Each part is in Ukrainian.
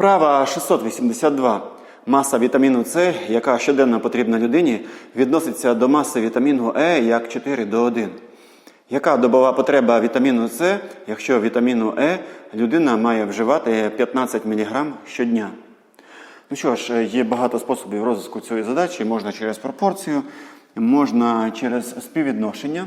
Вправа 682. Маса вітаміну С, яка щоденно потрібна людині, відноситься до маси вітаміну Е як 4 до 1. Яка добова потреба вітаміну С, якщо вітаміну Е людина має вживати 15 мг щодня? Ну що ж, є багато способів розвитку цієї задачі. Можна через пропорцію, можна через співвідношення.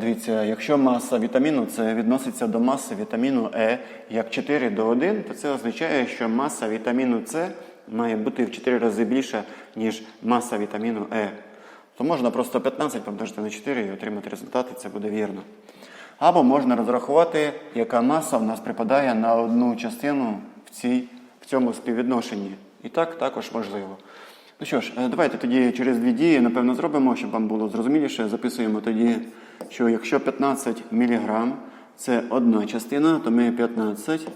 Дивіться, якщо маса вітаміну С відноситься до маси вітаміну Е як 4 до 1, то це означає, що маса вітаміну С має бути в 4 рази більша, ніж маса вітаміну Е. То можна просто 15 помножити на 4 і отримати результат, і це буде вірно. Або можна розрахувати, яка маса в нас припадає на одну частину в, цій, в цьому співвідношенні. І так також можливо. Ну що ж, е, давайте тоді через дві дії, напевно, зробимо, щоб вам було зрозуміліше. Записуємо тоді, що якщо 15 мг це одна частина, то ми 15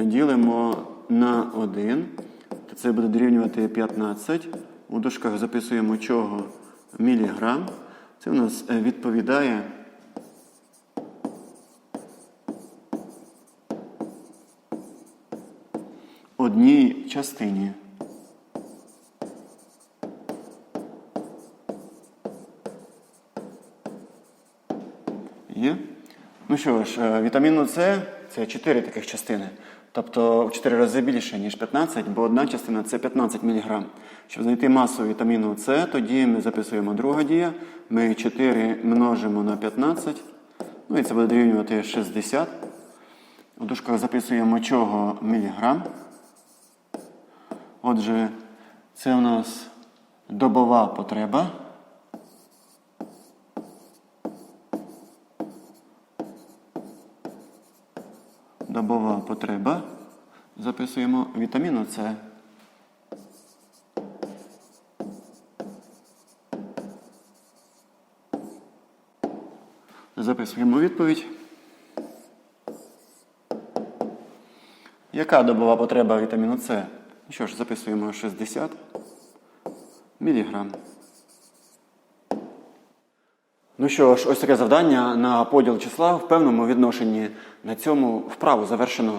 ділимо на 1, то це буде дорівнювати 15. У дужках записуємо чого міліграм. Це у нас е, відповідає одній частині. Є? Ну що ж, е, вітаміну С це 4 таких частини. Тобто в 4 рази більше, ніж 15, бо одна частина це 15 мг. Щоб знайти масу вітаміну С, тоді ми записуємо друга дія. Ми 4 множимо на 15. Ну і це буде дорівнювати 60. У дужках записуємо чого міліграм. Отже, це у нас добова потреба. Добова потреба. Записуємо вітаміну С. Записуємо відповідь. Яка добова потреба вітаміну С? Ну що ж, записуємо 60 міліграм. Ну що ж, ось таке завдання на поділ числа в певному відношенні. На цьому вправу завершено.